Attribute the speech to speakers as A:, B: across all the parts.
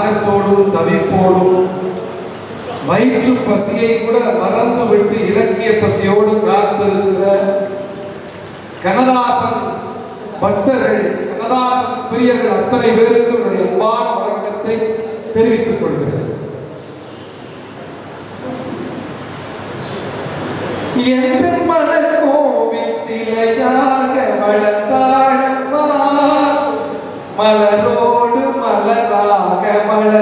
A: தாகத்தோடும் தவிப்போடும் வயிற்று பசியை கூட மறந்து விட்டு இலக்கிய பசியோடு காத்திருக்கிற கனதாசன் பக்தர்கள் கனதாசன் பிரியர்கள் அத்தனை பேருக்கு என்னுடைய அன்பான வணக்கத்தை தெரிவித்துக் கொள்கிறேன். எந்த மனக்கோவில் சிலையாக வளர்ந்தாளம்மா? மலரோ அவளை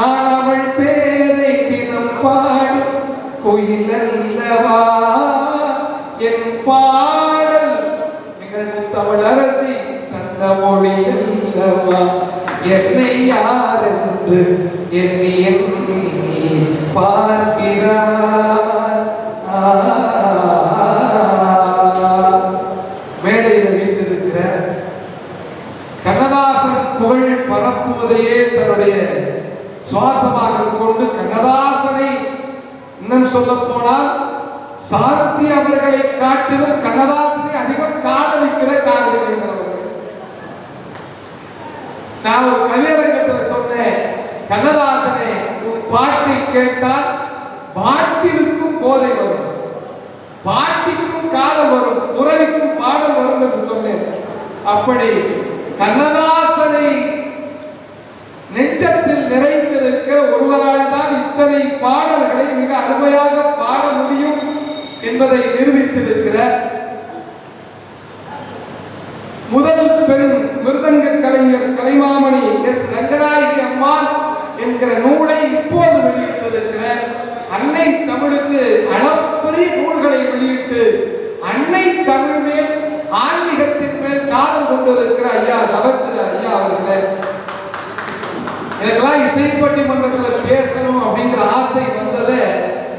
A: நான் அவள் பேரை தினம் பாடும் குயில் அல்லவா என் பாடல் நிகழ்வு தமிழ் அரசி தந்த மொழி அல்லவா என்னை யார் என்று எண்ணி எண்ணி நீ இன்னும் சொல்ல போனால் சாரதி அவர்களை காட்டிலும் கண்ணதாசனை அதிகம் காதலிக்கிற காதலிக்கிறவர் நான் ஒரு கவியரங்கத்தில் சொன்னேன் கண்ணதாசனே உன் பாட்டை கேட்டால் பாட்டிலுக்கும் போதை வரும். பாட்டிக்கும் காதல் வரும் துறவிக்கும் பாடம் வரும் என்று சொன்னேன். அப்படி கண்ணதாசனை நெஞ்சத்தில் நிறைந்திருக்க ஒருவரால் தான் இத்தனை பாடல்களை மிக அருமையாக பாட முடியும் என்பதை நிரூபித்திருக்கிற முதல் பெண் மிருதங்க கலைஞர் கலைமாமணி எஸ் ரங்கநாயகி அம்மாள் என்கிற நூலை இப்போது வெளியிட்டிருக்கிற அன்னை தமிழுக்கு அளப்பரிய நூல்களை வெளியிட்டு அன்னை தமிழ் மேல் ஆன்மீகத்தின் மேல் காதல் கொண்டிருக்கிற ஐயா தவத்திரு எனக்கெல்லாம் மன்றத்தில் பேசணும் அப்படிங்கிற ஆசை வந்ததை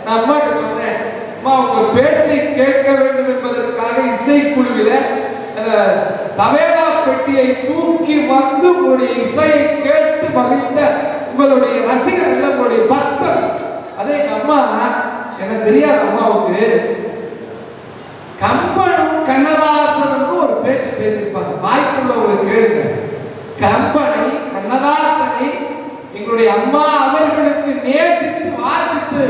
A: நான் அம்மாட்ட சொன்னேன். அம்மா உங்க பேச்சை கேட்க வேண்டும் என்பதற்காக இசைக்குழுவில அந்த தவேலா பெட்டியை தூக்கி வந்து உங்களுடைய இசையை கேட்டு மகிழ்ந்த உங்களுடைய ரசிகர்கள் உங்களுடைய பக்தர். அதே எங்க அம்மா எனக்கு தெரியாத அம்மாவுக்கு கம்பனும் கண்ணதாசனும் ஒரு பேச்சு பேசியிருப்பாங்க. வாய்ப்புள்ளவங்க கேளுங்க. கம்பனை கண்ணதாசன் எங்களுடைய அம்மா அவர்களுக்கு நேசித்து வாசித்து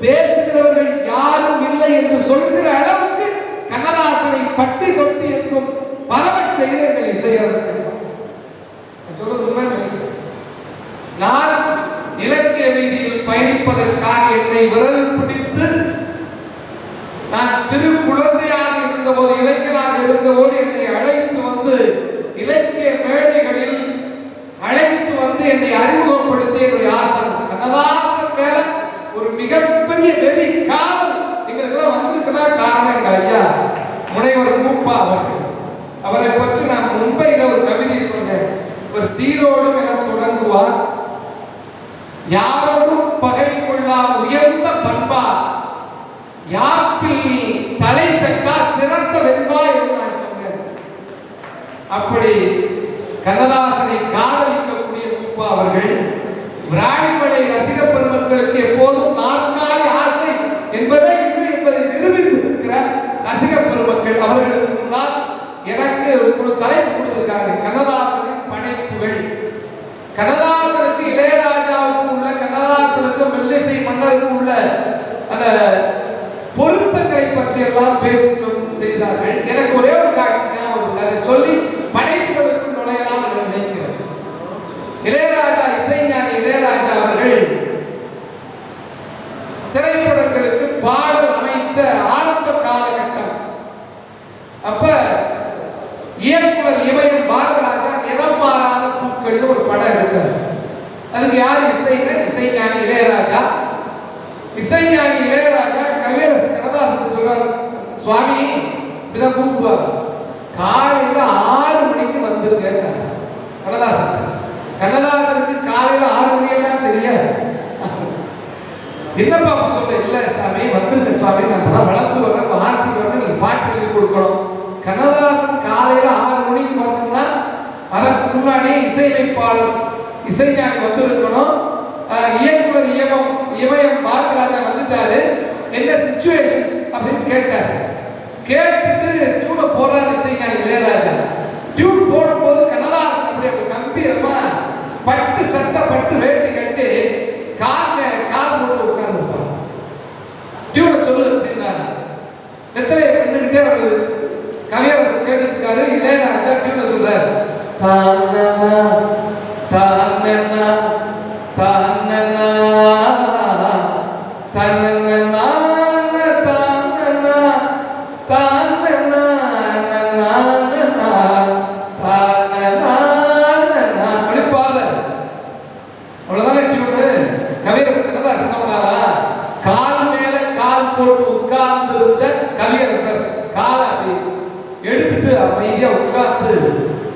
A: பேசுகிறவர்கள் யாரும் இல்லை என்று சொல்கிற அளவுக்கு கண்ணதாசனை பட்டி தொட்டி என்றும் பரவ செய்த எங்கள் சொல்றது உண்மை நான் இலக்கிய வீதியில் பயணிப்பதற்காக என்னை விரல் ಯಾವ அந்த பொருத்தங்களை பற்றி எல்லாம் செய்தார்கள். எனக்கு ஒரே ஒரு காட்சி ஞாபகம் அதை சொல்லி படைப்புகளுக்கு நுழையலாம் என்று நினைக்கிறேன். இளையராஜா இசைஞானி இளையராஜா அவர்கள் திரைப்படங்களுக்கு பாடல் அமைத்த ஆரம்ப காலகட்டம். அப்ப இயக்குனர் இமயம் பாரதராஜா நிறம் மாறாத பூக்கள்னு ஒரு படம் எடுத்தார். அதுக்கு யார் இசைங்க இசைஞானி இளையராஜா. இசைஞானி இளையராஜா கவியரசு கண்ணதாசன் சொல்றாரு சுவாமி இப்படிதான் கூப்பிடுவார் காலையில ஆறு மணிக்கு வந்துருங்க கண்ணதாசனுக்கு காலையில ஆறு மணியெல்லாம் தெரியாது. என்னப்பா அப்படி சொல்ல இல்ல சாமி வந்துருங்க சுவாமி. நான் தான் வளர்ந்து வர்றேன். உங்க ஆசை வரேன் நீங்க பாட்டு எழுதி கொடுக்கணும். கண்ணதாசன் காலையில ஆறு மணிக்கு வரணும்னா அதற்கு முன்னாடியே இசையமைப்பாளர் இசைஞானி வந்திருக்கணும். இயக்குனர் இயமம் இமயம் பாரதிராஜா வந்துட்டாரு. என்ன சுச்சுவேஷன் அப்படின்னு கேட்டாரு. கேட்டுட்டு டியூனை போடுறாரு இசைஞானி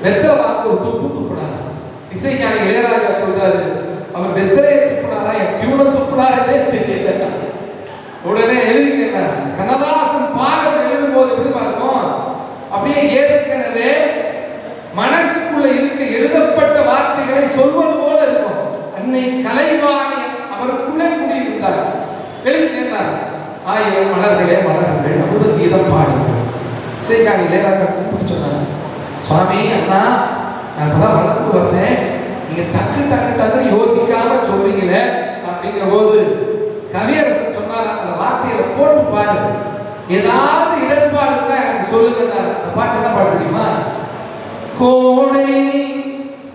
A: வெத்தலை வாக்கு ஒரு துப்பு துப்புனாரு? இசைஞானி இளையராஜா சொல்றாரு அவர் வெத்தலையை துப்புனாரா? என் டியூனை துப்புனாரே தெரியல உடனே எழுதிக்கிட்ட கண்ணதாசன் பாடல் எழுதும் போது எப்படி இருக்கும்? அப்படியே ஏற்கனவே மனசுக்குள்ள இருக்க எழுதப்பட்ட வார்த்தைகளை சொல்வது போல இருக்கும். அன்னை கலைவாணி அவருக்குள்ளே குடியிருந்தார். எழுதிட்டார் ஆயிரம் மலர்களே மலர்கள் அமுத கீதம் பாடுங்கள். இசைக்காணி இளையராஜா கூப்பிட்டு சொன்னார். சுவாமி அண்ணா நான் இப்பதான் வளர்த்து வந்தேன். நீங்க டக்கு டக்கு டக்குன்னு யோசிக்காம சொல்றீங்களே அப்படிங்கிற போது கவியரசன் சொன்னார் அந்த வார்த்தையில போட்டு பாரு. ஏதாவது இடர்பாடு இருந்தா எனக்கு சொல்லுங்கன்னாரு. அந்த பாட்டு என்ன பாடு தெரியுமா? கோடையில்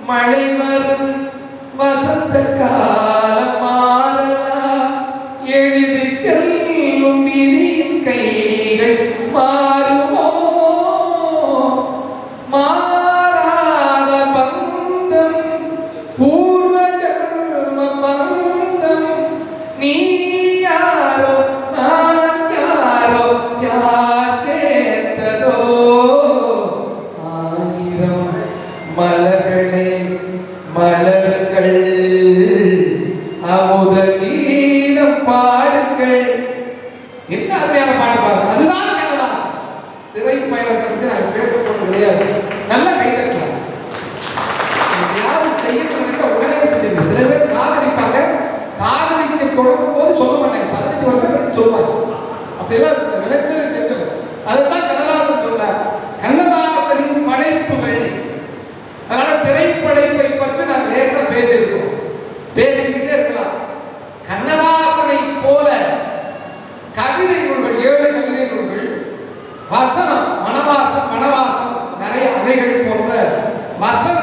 A: மழை வரும் வசந்த காலம் மாறலாம் எழுதி செல்லும் விதியின் கைகள் மாறும். Passando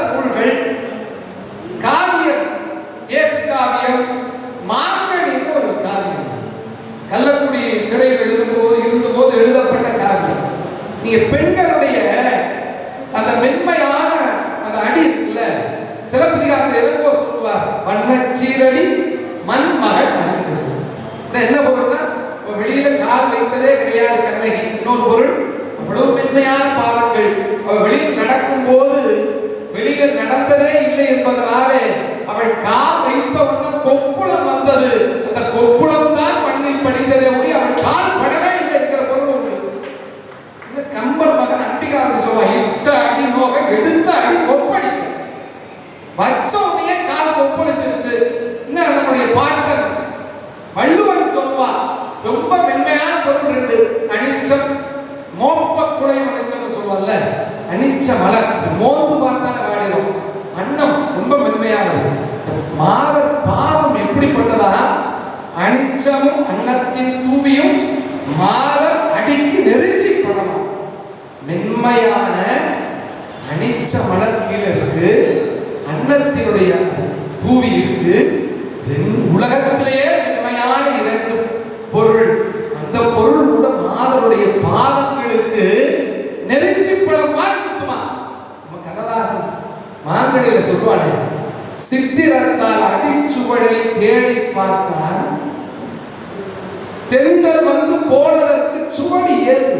A: சுவடி ஏது?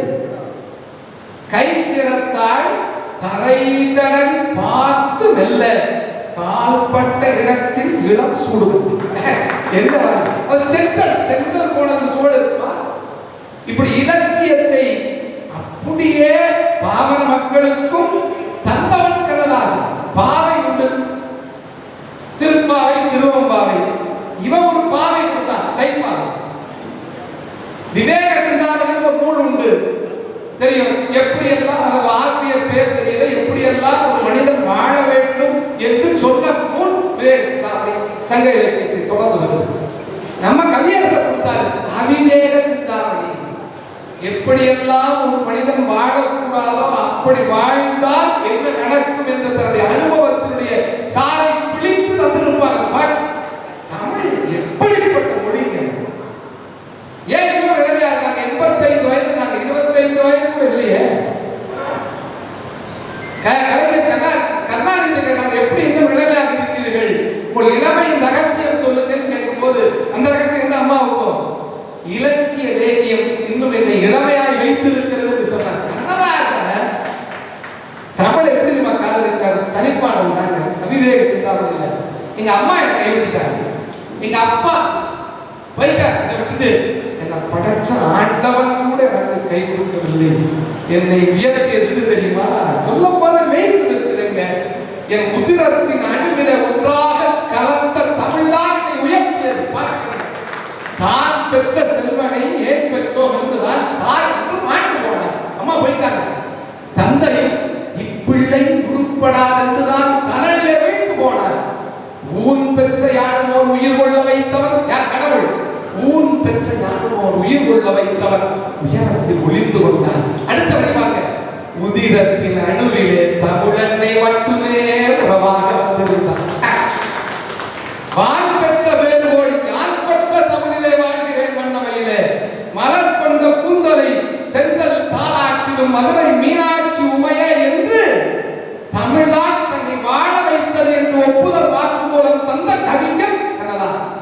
A: கைத்திறத்தால் தரை தடவி பார்த்து மெல்ல கால்பட்ட இடத்தில் இளம் சூடுவது என்ன அது தென்றல் தென்றல் போனது சூடு இருக்குமா? இப்படி இலக்கியத்தை அப்படியே பாமர மக்களுக்கும் தந்தவன் கண்ணதாசன் பாவை தெரியும். எப்படி எல்லாம் அது ஆசிரியர் பேர் தெரியல எப்படி எல்லாம் ஒரு மனிதன் வாழ வேண்டும் என்று சொன்ன முன் விவேக சங்க இலக்கியத்தை தொடர்ந்து வருது நம்ம கவியரசர் கொடுத்தாரு அவிவேக சிந்தாமணி எப்படியெல்லாம் ஒரு மனிதன் வாழக்கூடாதோ அப்படி வாழ்ந்தால் என்ன நடக்கும் என்று தன்னுடைய அனுபவத்தினுடைய சாரை பிழித்து தந்திருப்பார் அந்த பாட்டு தமிழ் எப்படிப்பட்ட மொழிங்க ஏன் இன்னும் இளமையா இருக்காங்க எண்பத்தைந்து வயது நாங்க இருபத்தைந்து வயது கூட இல்லையே க- கலைஞர் கண்ணா கருணாநிதி கேட்டாங்க எப்படி இன்னும் இளமையாக இருக்கிறீர்கள்? உங்கள் இளமையின் ரகசியம் சொல்லுங்கன்னு கேட்கும்போது அந்த ரகசியம் தான் அம்மாவுக்கும். இலக்கிய லேகியம் இன்னும் என்னை இளமையாய் வைத்திருக்கிறது என்று சொன்னார். கண்ணதாசன் தமிழ் எப்படி தெரியுமா காதலிச்சார் தனிப்பாடல் தாங்க. அவிவேக சிந்தாமணியில் எங்க அம்மா என்னை கைவிட்டாங்க எங்க அப்பா போயிட்டார் இதை விட்டுட்டு என்னை படைச்ச ஆண்டவன் கூட எனக்கு கை கொடுக்கவில்லை. என்னை உயர்த்தியது எது தெரியுமா? சொல்ல என் உதிரத்தின் அணுவிட ஒன்றாக கலந்த தமிழ்தான் என்னை உயர்த்தியது தான் பெற்ற செல்வனை ஏன் பெற்றோம் என்றுதான் தாய் என்று மாட்டு போனார். அம்மா போயிட்டாங்க. தந்தை இப்பிள்ளை உருப்படார் என்றுதான் தனநிலை வீழ்ந்து போனார். ஊன் பெற்ற யாரும் ஓர் உயிர் கொள்ள வைத்தவர் யார் கடவுள்? ஊன் பெற்ற யாரும் ஓர் உயிர் கொள்ள வைத்தவர் உயரத்தில் ஒளிந்து கொண்டார் நடுவிலே தமிழனை மட்டுமே உறவாக வந்திருந்தார் வான் பெற்ற வேறுகோள் யான் பெற்ற தமிழிலே வாழ்கிறேன் மன்னமையிலே மலர் கொண்ட கூந்தலை தென்றல் தாளாட்டிடும் மதுரை மீனாட்சி உமையே என்று தமிழ்தான் தன்னை வாழ வைத்தது என்று ஒப்புதல் வாக்கு மூலம் தந்த கவிஞர் கண்ணதாசன்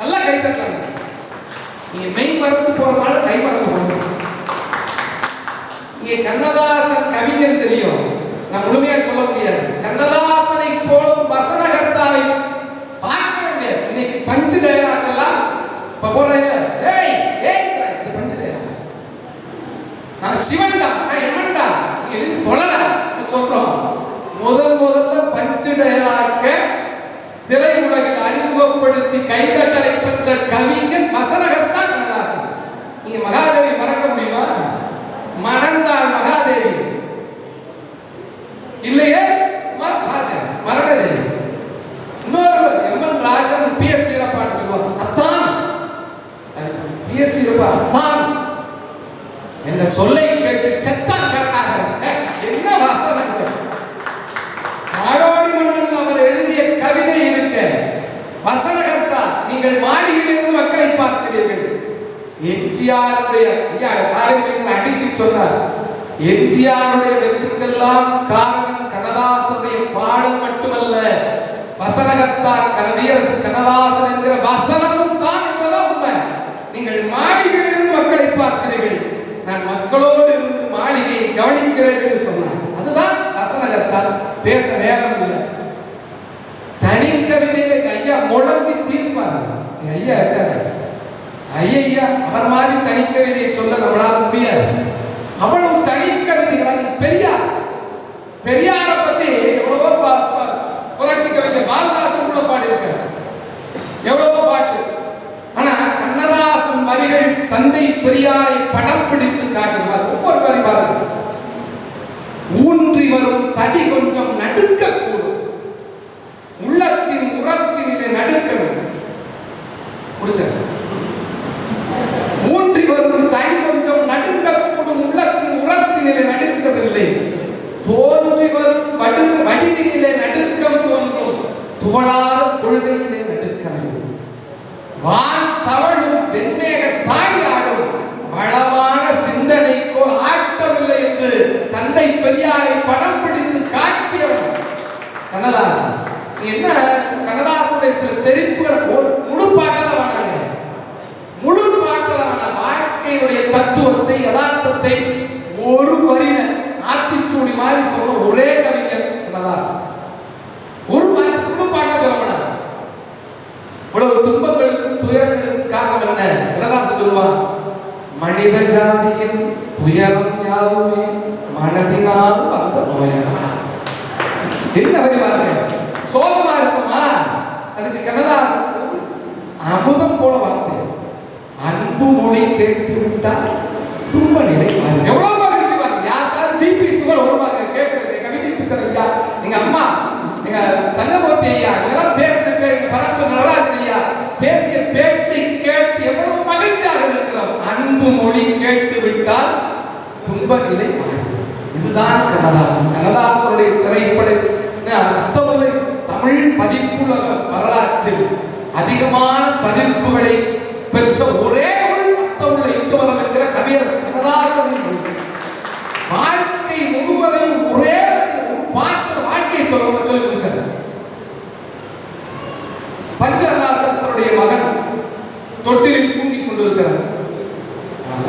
A: நல்ல கைத்தட்டலாங்க நீங்க மெய் மறந்து போறதுனால கை மறந்து போகணும் இங்கே கண்ணதாசன் கவிஞன் தெரியும் நான் முழுமையா சொல்ல முடியாது கண்ணதாசனை போல ஒரு வசனகர்த்தாவை பார்க்க முடியாது இன்னைக்கு பஞ்சு டயலாக் எல்லாம் இப்ப போடுறீங்க ஏய் ஏய் இது பஞ்சு டயலாக் நான் சிவன்டா நான் எமன்டா நீ எழுதி தொலைடா சொல்றோம் முதல் முதல்ல பஞ்சு டயலாக்க திரையுலகில் அறிமுகப்படுத்தி கைதட்டலை பெற்ற கவிஞன் வசனகர்த்தா கண்ணதாசன். நீங்க மகாதேவி மறக்க முடியுமா? மணந்தாள் மகாதேவி. இல்லையே? ம- பாருங்க மரணதேவி இன்னொரு M N Rajan P S வீரப்பான்னு சொல்லுவாங்க அத்தான். பி எஸ் வீரப்பா அத்தான். என்ற சொல்லை கேட்டு செத்தான் கருணாகரன் ஏய், என்ன வாசனம் இது? நாடோடி மன்னன் அவர் எழுதிய கவிதை இருக்க வசனகர்த்தா நீங்கள் மாடியிலிருந்து மக்களை பார்க்கிறீர்கள் எம்ஜிஆருடைய ஐயா காவிரி மைந்தன் அடித்து சொன்னார். எம்ஜிஆருடைய வெற்றிக்கெல்லாம் காரணம் கண்ணதாசனுடைய பாடல் மட்டுமல்ல. வசனகத்தார் கனவியரசு கண்ணதாசன் என்கிற வசனமும் தான் என்பதான் உண்மை. நீங்கள் மாளிகையிலிருந்து மக்களை பார்க்கிறீர்கள். நான் மக்களோடு இருந்து மாளிகையை கவனிக்கிறேன் என்று சொன்னார். அதுதான் வசனகர்த்தா பேச நேரம் இல்லை. தனி கவிதையை ஐயா முழங்கி தீர்ப்பார். ஐயா இருக்காரு. ஐயா அவர் மாதிரி தணிக்க வேண்டிய சொல்ல நம்மளால முடியாது. அவ்வளவு தணிக்கிறது பெரியார் பெரியாரை பத்தி எவ்வளவோ புரட்சி கவிஞர் பாலதாசன் கூட பாடியிருக்கார். எவ்வளவோ பாட்டு. ஆனா கண்ணதாசன் வரிகள் தந்தை பெரியாரை படம் பிடித்து காட்டுவார் ஒவ்வொரு வரி பாருங்க. ஊன்றி வரும் தடி கொஞ்சம் நடுக்கக்கூடும் உள்ளத்தின் உரத்தினிலே நடுக்கம் முடிச்சது ஊன்றி வரும் தனி கொஞ்சம் நடுங்கக்கூடும் உள்ளத்தின் உரத்தினிலே நடுக்கவில்லை தோன்றி வரும் வடு வடிவினிலே நடுக்கம் தோன்றும் துவளாத கொள்கையிலே நடுக்கவில்லை வான் தவழும் வெண்மேக தாடி ஆடும் வளமான சிந்தனைக்கோர் ஆட்டமில்லை என்று தந்தை பெரியாரை படம் பிடித்து காட்டியவர் கண்ணதாசன் நீ என்ன கண்ணதாசனுடைய சில தெரிப்புகள் ஒரு முழு பாட்டல வேணாங்க முழு பாட்டல வேணாம் வாழ்க்கையினுடைய தத்துவத்தை யதார்த்தத்தை ஒரு வரியில ஆத்திச்சூடி மாதிரி சொல்ல ஒரே கவிஞர் கண்ணதாசன் ஒரு வார்த்தை ஜாதியின் துயரம் யாவுமே மனதினால் வந்த நோயனா என்ன வரிவாங்க சோகமா இருக்குமா அதுக்கு கண்ணதாசன் அமுதம் போல வார்த்தை அன்பு மொழி கேட்டு விட்டால் துன்ப நிலை மாறும். எவ்வளவு மகிழ்ச்சி பாருங்க. யாருக்காவது பிபி சுகர் வருவாங்க கேட்கறது கவிதை பித்தன் ஐயா எங்க அம்மா எங்க தங்கமூர்த்தி ஐயா இதெல்லாம் பேசின பேர் பரப்பு நடராஜன் ஐயா பேசிய பேச்சை கேட்டு எவ்வளவு மகிழ்ச்சியாக இருக்கிறோம். அன்பு மொழி கேட்டு விட்டால் துன்ப நிலை மாறும். இதுதான் கண்ணதாசன். கண்ணதாசனுடைய திரைப்பட அர்த்தமுள்ள தமிழ் பதிப்புலக வரலாற்றில் அதிகமான பதிப்புகளை பெற்ற ஒரே உள்ள இந்து மதம் என்கிற கவியரசு கண்ணதாசனின் வாழ்க்கை முழுவதையும் ஒரே ஒரு பாட்டு வாழ்க்கையை சொல்ல சொல்லி முடிச்சார். பஞ்சநாசத்தினுடைய மகன் தொட்டிலில் தூங்கி கொண்டிருக்கிறார்.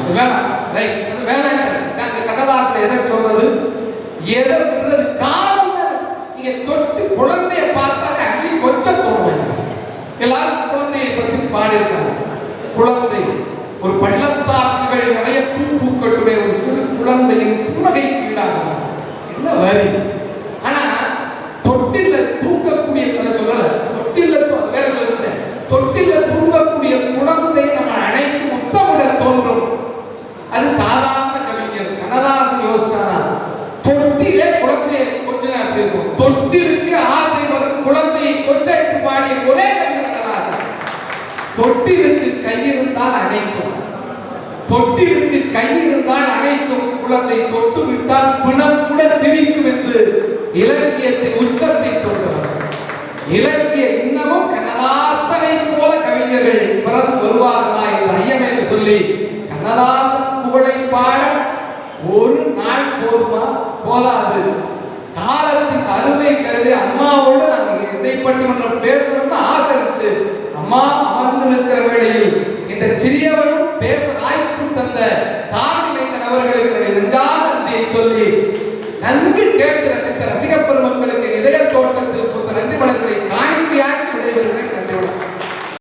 A: வேணாம். ரைட். அது வேணாம். கண்ணதாசன் எதை சொல்றது? எதை விடுறது காலம் நீங்க தொட்டு குழந்தைய பார்த்தாலே அள்ளி கொஞ்சம் தோணும் எல்லாரும் குழந்தையை பற்றி பாடியிருக்காங்க குழந்தை ஒரு பள்ளத்தாக்குகள் நிறைய பூ பூக்கட்டுடைய ஒரு சிறு குழந்தையின் புன்னகை ஈடாகும் என்ன வரி ஆனா தொட்டில்ல தூங்கக்கூடிய அதை சொல்லல தொட்டில்ல தூ- வேற சொல்லுங்க தொட்டில்ல தூங்கக்கூடிய குழந்தை நம்ம அனைத்து முத்தமிட தோன்றும் அது சாதாரண கவிஞர் கண்ணதாசன் யோசிச்சானா தொட்டிலே குழந்தையை கொஞ்சம் அப்படி இருக்கும் தொட்டிலுக்கு ஆசை வரும் குழந்தையை கொஞ்சம் பாடிய ஒரே கவிஞர் கண்ணதாசன் தொட்டிலுக்கு கை இருந்தால் அணைக்கும் தொட்டிலுக்கு கை இருந்தால் அனைத்தும் குழந்தை தொட்டு விட்டால் பிணம் கூட சிரிக்கும் என்று இலக்கியத்தின் உச்சத்தை தொட்டவர். இலக்கிய இன்னமும் கண்ணதாசனை போல கவிஞர்கள் பிறந்து வருவார்களா என்று ஐயம் என்று சொல்லி கண்ணதாசன் புகழை பாட ஒரு நாள் போதுமா? போதாது. காலத்தின் அருமை கருதி அம்மாவோடு நாங்கள் இசைப்பட்டிமன்றம் பேசணும்னு ஆதரிச்சு அம்மா அமர்ந்திருக்கிற நிற்கிற வேளையில் இந்த சிறியவனும் பேச வாய்ப்பு தந்த காவிரி வைத்த நபர்களுக்கு நெஞ்சாத சொல்லி நன்கு கேட்டு ரசித்த ரசிக பெருமக்களுக்கு இதய தோட்டத்தில் நன்றி மலர்களை